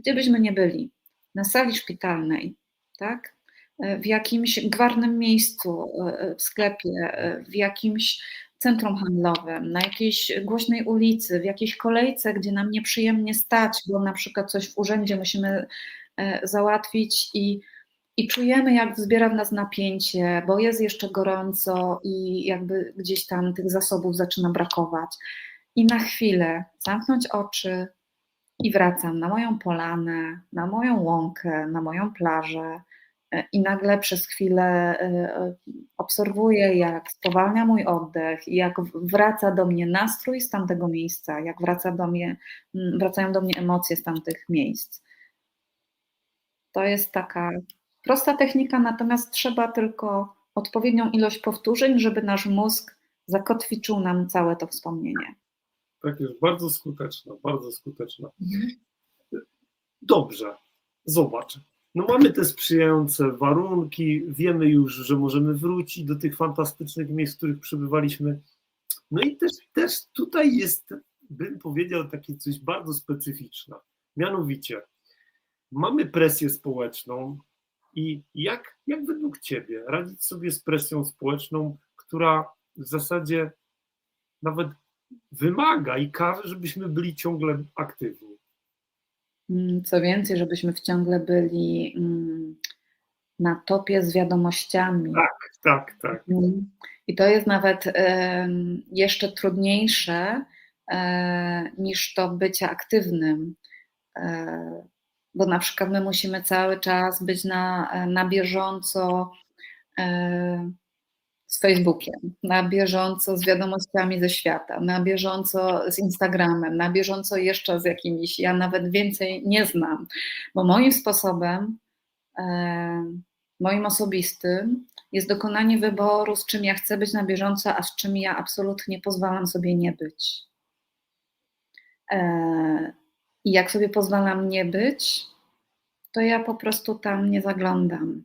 gdzie byśmy nie byli, na sali szpitalnej, tak? w jakimś gwarnym miejscu, e, w sklepie, e, w jakimś centrum handlowym, na jakiejś głośnej ulicy, w jakiejś kolejce, gdzie nam nieprzyjemnie stać, bo na przykład coś w urzędzie musimy e, załatwić i, i czujemy, jak wzbiera w nas napięcie, bo jest jeszcze gorąco i jakby gdzieś tam tych zasobów zaczyna brakować. I na chwilę zamknąć oczy i wracam na moją polanę, na moją łąkę, na moją plażę i nagle przez chwilę e, obserwuję, jak spowalnia mój oddech jak wraca do mnie nastrój z tamtego miejsca, jak wraca do mnie, wracają do mnie emocje z tamtych miejsc. To jest taka prosta technika, natomiast trzeba tylko odpowiednią ilość powtórzeń, żeby nasz mózg zakotwiczył nam całe to wspomnienie. Tak jest, bardzo skuteczna, bardzo skuteczna. Mhm. Dobrze, zobacz. No mamy te sprzyjające warunki, wiemy już, że możemy wrócić do tych fantastycznych miejsc, w których przebywaliśmy. No i też, też tutaj jest, bym powiedział, takie coś bardzo specyficzne. Mianowicie, mamy presję społeczną i jak, jak według Ciebie radzić sobie z presją społeczną, która w zasadzie nawet wymaga i każe, żebyśmy byli ciągle aktywni? Mm, co więcej, żebyśmy ciągle byli mm, na topie z wiadomościami. Tak, tak, tak. Mm. I to jest nawet jeszcze trudniejsze e, niż to bycie aktywnym. E, bo na przykład my musimy cały czas być na, na bieżąco e, z Facebookiem, na bieżąco z wiadomościami ze świata, na bieżąco z Instagramem, na bieżąco jeszcze z jakimiś, ja nawet więcej nie znam, bo moim sposobem, e, moim osobistym jest dokonanie wyboru, z czym ja chcę być na bieżąco, a z czym ja absolutnie pozwalam sobie nie być. E, I jak sobie pozwalam nie być, to ja po prostu tam nie zaglądam.